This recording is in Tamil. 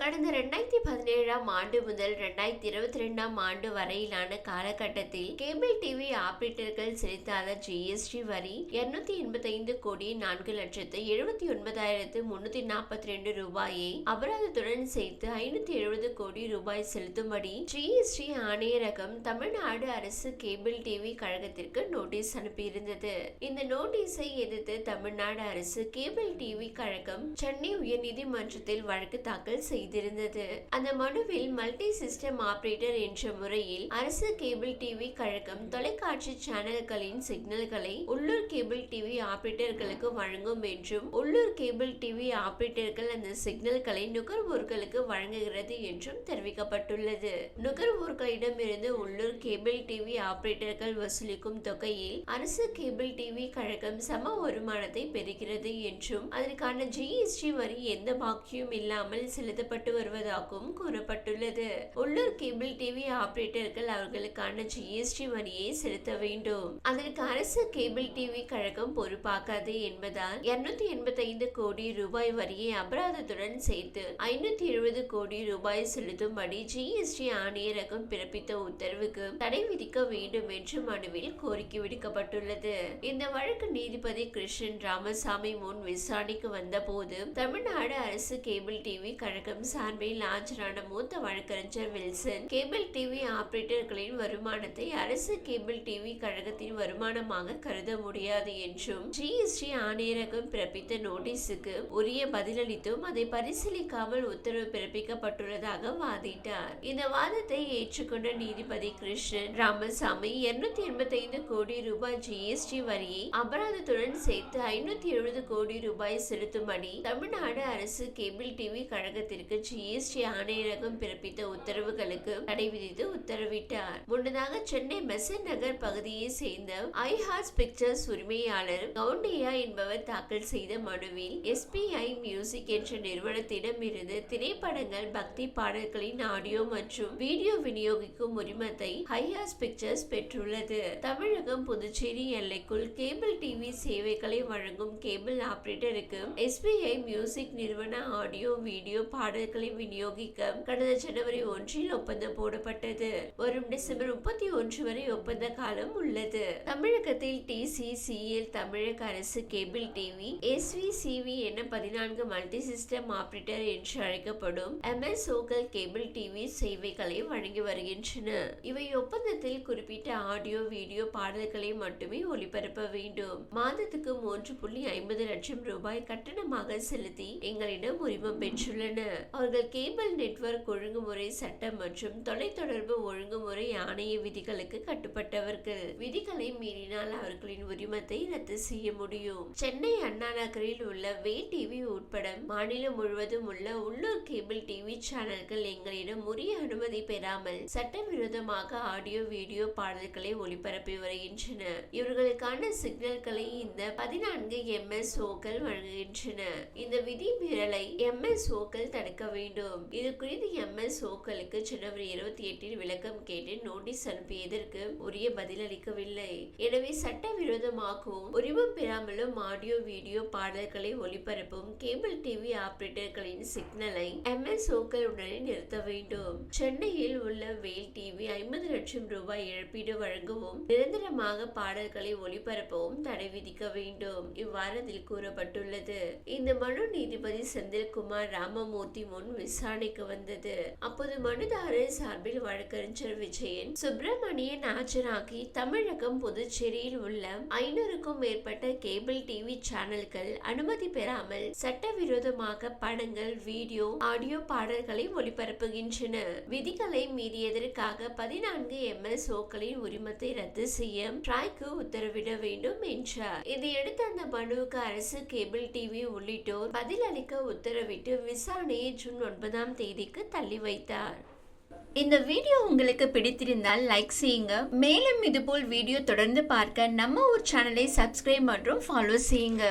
கடந்த ரெண்டாயிரத்தி பதினேழாம் ஆண்டு முதல் ரெண்டாயிரத்தி இருபத்தி ரெண்டாம் ஆண்டு வரையிலான காலகட்டத்தில் கேபிள் டிவி ஆபரேட்டர்கள் செலுத்தாத ஜிஎஸ்டி வரி இருநூத்தி எண்பத்தி ஐந்து கோடி நான்கு லட்சத்து எழுபத்தி ஒன்பதாயிரத்து முன்னூத்தி நாற்பத்தி ரெண்டு ரூபாயை அபராதத்துடன் சேர்த்து ஐநூத்தி எழுபது கோடி ரூபாய் செலுத்தும்படி ஜிஎஸ்டி ஆணையரகம் தமிழ்நாடு அரசு கேபிள் டிவி கழகத்திற்கு நோட்டீஸ் அனுப்பியிருந்தது. இந்த நோட்டீஸை எதிர்த்து தமிழ்நாடு அரசு கேபிள் டிவி கழகம் சென்னை உயர்நீதிமன்றத்தில் வழக்கு தாக்கல் செய்தது. செய்திருந்தது. அந்த மனுவில் மல்டி சிஸ்டம் ஆபரேட்டர் என்ற முறையில் அரசு கேபிள் டிவி கழகம் தொலைக்காட்சி சேனல்களின் சிக்னல்களை உள்ளூர் கேபிள் டிவி ஆபரேட்டர்களுக்கு வழங்கும் என்றும் உள்ளூர் கேபிள் டிவி ஆபரேட்டர்கள் அந்த சிக்னல்களை நுகர்வோர்களுக்கு வழங்குகிறது என்றும் தெரிவிக்கப்பட்டுள்ளது. நுகர்வோர்களிடமிருந்து உள்ளூர் கேபிள் டிவி ஆபரேட்டர்கள் வசூலிக்கும் தொகையில் அரசு கேபிள் டிவி கழகம் சம வருமானத்தை பெறுகிறது என்றும் அதற்கான ஜிஎஸ்டி வரி எந்த பாக்கியும் இல்லாமல் செலுத்தப்பட்டு செயல்பட்டு வருவதாகவும் கூறப்பட்டுள்ளது. உள்ளூர் கேபிள் டிவி ஆபரேட்டர்கள் அவர்களுக்கான ஜிஎஸ்டி வரியை செலுத்த வேண்டும். அதற்கு அரசு கேபிள் டிவி கழகம் பொறுப்பாக்காது என்பதால் இருநூத்தி எண்பத்தி ஐந்து கோடி ரூபாய் வரியை அபராதத்துடன் சேர்த்து ஐநூத்தி எழுபது கோடி ரூபாய் செலுத்தும்படி ஜிஎஸ்டி ஆணையரகம் பிறப்பித்த உத்தரவுக்கு தடை விதிக்க வேண்டும் என்று மனுவில் கோரிக்கை விடுக்கப்பட்டுள்ளது. இந்த வழக்கு நீதிபதி கிருஷ்ணன் ராமசாமி முன் விசாரணைக்கு வந்தபோது தமிழ்நாடு அரசு கேபிள் டிவி கழகம் சார்பில் ஆஜரான மூத்த வழக்கறிஞர் வில்சன் கேபிள் டிவி ஆபரேட்டர்களின் வருமானத்தை அரசு கேபிள் டிவி கழகத்தின் வருமானமாக கருத முடியாது என்றும் ஜிஎஸ்டி ஆணையரகம் பிறப்பித்த நோட்டீஸுக்கு உரிய பதிலளித்தும் அதை பரிசீலிக்காமல் உத்தரவு பிறப்பிக்கப்பட்டுள்ளதாக வாதிட்டார். இந்த வாதத்தை ஏற்றுக்கொண்ட நீதிபதி கிருஷ்ணன் ராமசாமி இருநூத்தி எண்பத்தி ஐந்து கோடி ரூபாய் ஜிஎஸ்டி வரியை அபராதத்துடன் சேர்த்து ஐநூத்தி எழுபது கோடி ரூபாய் செலுத்தும்படி தமிழ்நாடு அரசு கேபிள் டிவி கழகத்திற்கு ஜிஎஸ்டி ஆணையரகம் பிறப்பித்த உத்தரவுகளுக்கு தடை விதித்து உத்தரவிட்டார். முன்னதாக சென்னை மெசன் நகர் பகுதியை சேர்ந்த ஐஹார்ஸ் பிக்சர்ஸ் உரிமையாளர் கவுண்டியா என்பவர் தாக்கல் செய்த மனுவில் எஸ்பிஐ மியூசிக் என்ற நிறுவனத்திடம் இருந்து திரைப்படங்கள் பக்தி பாடல்களின் ஆடியோ மற்றும் வீடியோ விநியோகிக்கும் உரிமத்தை ஹைஹாஸ் பிக்சர்ஸ் பெற்றுள்ளது. தமிழகம் புதுச்சேரி எல்லைக்குள் கேபிள் டிவி சேவைகளை வழங்கும் கேபிள் ஆபரேட்டருக்கு எஸ்பிஐ மியூசிக் நிறுவன ஆடியோ வீடியோ பாடல் மருந்துகளை விநியோகிக்க கடந்த ஜனவரி ஒன்றில் ஒப்பந்தம் போடப்பட்டது. வரும் டிசம்பர் முப்பத்தி ஒன்று வரை ஒப்பந்த காலம் உள்ளது. தமிழகத்தில் டிசிசிஎல் தமிழக அரசு கேபிள் டிவி எஸ்விசிவி என பதினான்கு மல்டி சிஸ்டம் ஆபரேட்டர் என்று அழைக்கப்படும் எம்எஸ்ஓக்கள் கேபிள் டிவி சேவைகளை வழங்கி வருகின்றன. இவை ஒப்பந்தத்தில் குறிப்பிட்ட ஆடியோ வீடியோ பாடல்களை மட்டுமே ஒளிபரப்ப வேண்டும். மாதத்துக்கு மூன்று புள்ளி ஐம்பது லட்சம் ரூபாய் கட்டணமாக செலுத்தி எங்களிடம் உரிமம் பெற்றுள்ளன அவர்கள் கேபிள் நெட்வொர்க் ஒழுங்குமுறை சட்டம் மற்றும் தொலைத்தொடர்பு ஒழுங்குமுறை ஆணைய விதிகளுக்கு கட்டுப்பட்டவர்கள் விதிகளை மீறினால் அவர்களின் உரிமத்தை ரத்து செய்ய முடியும். சென்னை அண்ணா நகரில் உள்ள வே டிவி உட்பட மாநிலம் முழுவதும் உள்ள உள்ளூர் கேபிள் டிவி சேனல்கள் எங்களிடம் உரிய அனுமதி பெறாமல் சட்டவிரோதமாக ஆடியோ வீடியோ பாடல்களை ஒளிபரப்பி வருகின்றன. இவர்களுக்கான சிக்னல்களை இந்த பதினான்கு எம்எஸ்ஓக்கள் வழங்குகின்றன. இந்த விதி மீறலை எம்எஸ்ஓக்கள் தடுக்க வேண்டும். இது குறித்து எம் எஸ் ஓக்களுக்கு ஜனவரி இருபத்தி எட்டில் விளக்கம் கேட்டு நோட்டீஸ் அனுப்பியதற்கு உரிய பதில் அளிக்கவில்லை. எனவே சட்டவிரோதமாகவும் உரிமம் பெறாமலும் ஆடியோ வீடியோ பாடல்களை ஒளிபரப்பும் கேபிள் டிவி ஆபரேட்டர்களின் சிக்னலை எம்எஸ்ஓக்கள் உடனே நிறுத்த வேண்டும். சென்னையில் உள்ள வேல் டிவி ஐம்பது லட்சம் ரூபாய் இழப்பீடு வழங்கவும் நிரந்தரமாக பாடல்களை ஒளிபரப்பவும் தடை விதிக்க வேண்டும். இவ்வாறு அதில் கூறப்பட்டுள்ளது. இந்த மனு நீதிபதி செந்தில்குமார் ராமமூர்த்தி முன் விசாரணைக்கு வந்தது. அப்போது மனுதாரர் சார்பில் வழக்கறிஞர் விஜயன் சுப்பிரமணியன் ஆஜராகி தமிழகம் புதுச்சேரியில் உள்ள ஐநூறுக்கும் மேற்பட்ட கேபிள் டிவி சேனல்கள் அனுமதி பெறாமல் சட்டவிரோதமாக படங்கள் வீடியோ ஆடியோ பாடல்களை ஒளிபரப்புகின்றன. விதிகளை மீறியதற்காக பதினான்கு எம்எஸ்ஓக்களின் உரிமத்தை ரத்து செய்ய ட்ராய்க்கு உத்தரவிட வேண்டும் என்றார். இதையடுத்து அந்த மனுவுக்கு அரசு கேபிள் டிவி உள்ளிட்டோர் பதில் அளிக்க உத்தரவிட்டு விசாரணையை ஜூன் ஒன்பதாம் தேதிக்கு தள்ளி வைத்தார். இந்த வீடியோ உங்களுக்கு பிடித்திருந்தால் லைக் செய்யுங்க. மேலும் இதுபோல் வீடியோ தொடர்ந்து பார்க்க நம்ம ஊர் சேனலை சப்ஸ்கிரைப் மற்றும் ஃபாலோ செய்யுங்க.